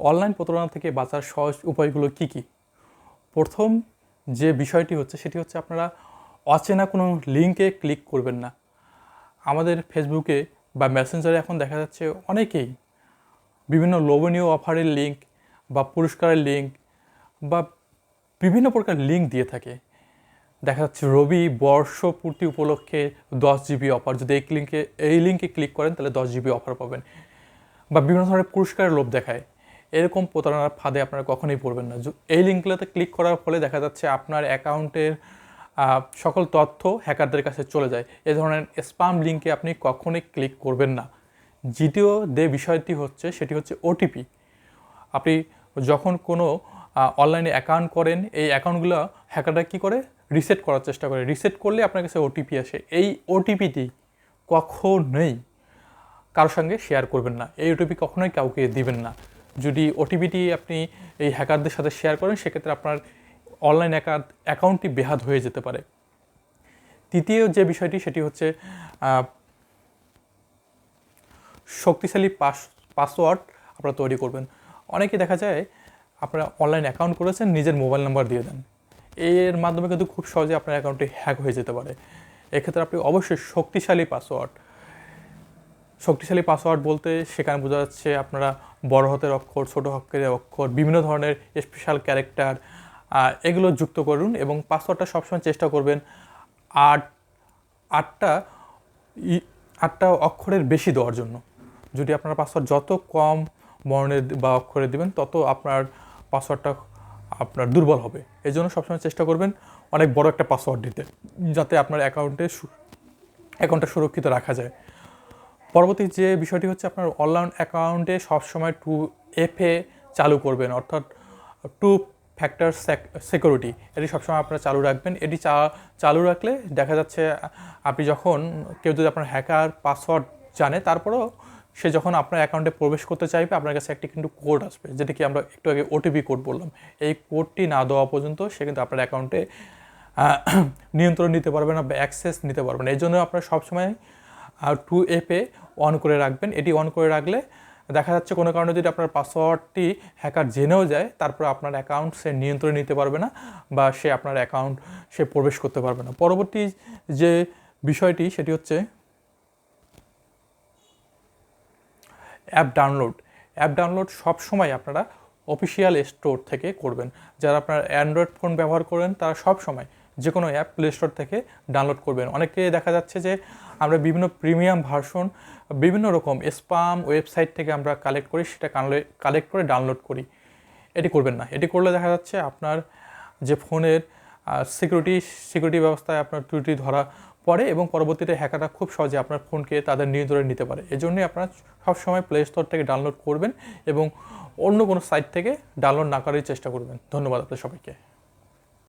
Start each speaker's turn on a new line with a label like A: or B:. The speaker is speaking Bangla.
A: অনলাইন প্রতারণা থেকে বাঁচার সহজ উপায়গুলো কি কি? প্রথম যে বিষয়টি হচ্ছে সেটি হচ্ছে আপনারা অচেনা কোনো লিঙ্কে ক্লিক করবেন না। আমাদের ফেসবুকে বা মেসেঞ্জারে এখন দেখা যাচ্ছে অনেকেই বিভিন্ন লোভনীয় অফারের লিঙ্ক বা পুরস্কারের লিঙ্ক বা বিভিন্ন প্রকার লিঙ্ক দিয়ে থাকে। দেখা যাচ্ছে রবি বর্ষপূর্তি উপলক্ষে দশ জিবি অফার যদি এই লিঙ্কে এই লিঙ্কে ক্লিক করেন তাহলে দশ জিবি অফার পাবেন। বা বিভিন্ন ধরনের পুরস্কারের লোভ দেখায়। এরকম প্রতারণার ফাঁদে আপনারা কখনোই পড়বেন না। এই লিঙ্কগুলোতে ক্লিক করার ফলে দেখা যাচ্ছে আপনার অ্যাকাউন্টের সকল তথ্য হ্যাকারদের কাছে চলে যায়। এ ধরনের স্পাম লিঙ্কে আপনি কখনোই ক্লিক করবেন না। দ্বিতীয় যে বিষয়টি হচ্ছে, সেটি হচ্ছে ওটিপি আপনি যখন কোনো অনলাইনে অ্যাকাউন্ট করেন, এই অ্যাকাউন্টগুলো হ্যাকাররা কী করে? রিসেট করার চেষ্টা করে। রিসেট করলে আপনার কাছে ওটিপি আসে। এই ওটিপিটি কখনোই কারোর সঙ্গে শেয়ার করবেন না। এই ওটিপি কখনোই কাউকে দিবেন না। যদি ওটিপিটি আপনি এই হ্যাকারদের সাথে শেয়ার করেন, সেক্ষেত্রে আপনার অনলাইন অ্যাকাউন্ট অ্যাকাউন্টটি বেহাত হয়ে যেতে পারে। তৃতীয় যে বিষয়টি, সেটি হচ্ছে শক্তিশালী পাস পাসওয়ার্ড আপনারা তৈরি করবেন। অনেকে দেখা যায়, আপনারা অনলাইন অ্যাকাউন্ট করেছেন, নিজের মোবাইল নাম্বার দিয়ে দেন। এর মাধ্যমে কিন্তু খুব সহজে আপনার অ্যাকাউন্টটি হ্যাক হয়ে যেতে পারে। এক্ষেত্রে আপনি অবশ্যই শক্তিশালী পাসওয়ার্ড শক্তিশালী পাসওয়ার্ড বলতে সেখানে বোঝা যাচ্ছে আপনারা বড় হাতের অক্ষর, ছোট অক্ষরের অক্ষর, বিভিন্ন ধরনের স্পেশাল ক্যারেক্টার এগুলো যুক্ত করুন এবং পাসওয়ার্ডটা সবসময় চেষ্টা করবেন আট, আটটা আটটা অক্ষরের বেশি দেওয়ার জন্য। যদি আপনার পাসওয়ার্ড যত কম বর্ণের বা অক্ষরে দেবেন, তত আপনার পাসওয়ার্ডটা আপনার দুর্বল হবে। এই জন্য সবসময় চেষ্টা করবেন অনেক বড় একটা পাসওয়ার্ড দিতে, যাতে আপনার অ্যাকাউন্টে অ্যাকাউন্টটা সুরক্ষিত রাখা যায়। পরবর্তী যে বিষয়টি হচ্ছে আপনার অনলাইন অ্যাকাউন্টে সবসময় টু এফএ চালু করবেন, অর্থাৎ টু ফ্যাক্টর সিকিউরিটি। এটি সবসময় আপনারা চালু রাখবেন। এটি চা- চালু রাখলে দেখা যাচ্ছে আপনি যখন কেউ যদি আপনার হ্যাকার পাসওয়ার্ড জানে, তারপরেও সে যখন আপনার অ্যাকাউন্টে প্রবেশ করতে চাইবে, আপনার কাছে একটি কিন্তু কোড আসবে, যেটা কি আমরা একটু আগে ওটিপি কোড বললাম। এই কোডটি না দেওয়া পর্যন্ত সে কিন্তু আপনার অ্যাকাউন্টে নিয়ন্ত্রণ নিতে পারবে না বা অ্যাক্সেস নিতে পারবে না। এই জন্য আপনারা সবসময় আর টু এপে অন করে রাখবেন। এটি অন করে রাখলে দেখা যাচ্ছে কোনো কারণে যদি আপনার পাসওয়ার্ডটি হ্যাকার জেনেও যায়, তারপর আপনার অ্যাকাউন্ট সে নিয়ন্ত্রণে নিতে পারবে না বা সে আপনার অ্যাকাউন্ট সে প্রবেশ করতে পারবে না। পরবর্তী যে বিষয়টি, সেটি হচ্ছে অ্যাপ ডাউনলোড অ্যাপ ডাউনলোড সবসময় আপনারা অফিসিয়াল স্টোর থেকে করবেন। যারা আপনার অ্যান্ড্রয়েড ফোন ব্যবহার করেন, তারা সব সময় যে কোনো অ্যাপ প্লে স্টোর থেকে ডাউনলোড করবেন। অনেকে দেখা যাচ্ছে যে আমরা বিভিন্ন প্রিমিয়াম ভার্সন, বিভিন্ন রকম স্পাম ওয়েবসাইট থেকে আমরা কালেক্ট করি, সেটা কালেক্ট করে ডাউনলোড করি। এটি করবেন না। এটি করলে দেখা যাচ্ছে আপনার যে ফোনের সিকিউরিটি সিকিউরিটি ব্যবস্থায় আপনার ত্রুটি ধরা পড়ে এবং পরবর্তীতে হ্যাকাররা খুব সহজে আপনার ফোনকে তাদের নিয়ন্ত্রণে নিতে পারে। এজন্যই আপনারা সবসময় প্লে স্টোর থেকে ডাউনলোড করবেন এবং অন্য কোনো সাইট থেকে ডাউনলোড না করার চেষ্টা করবেন। ধন্যবাদ আপনাদের সবাইকে।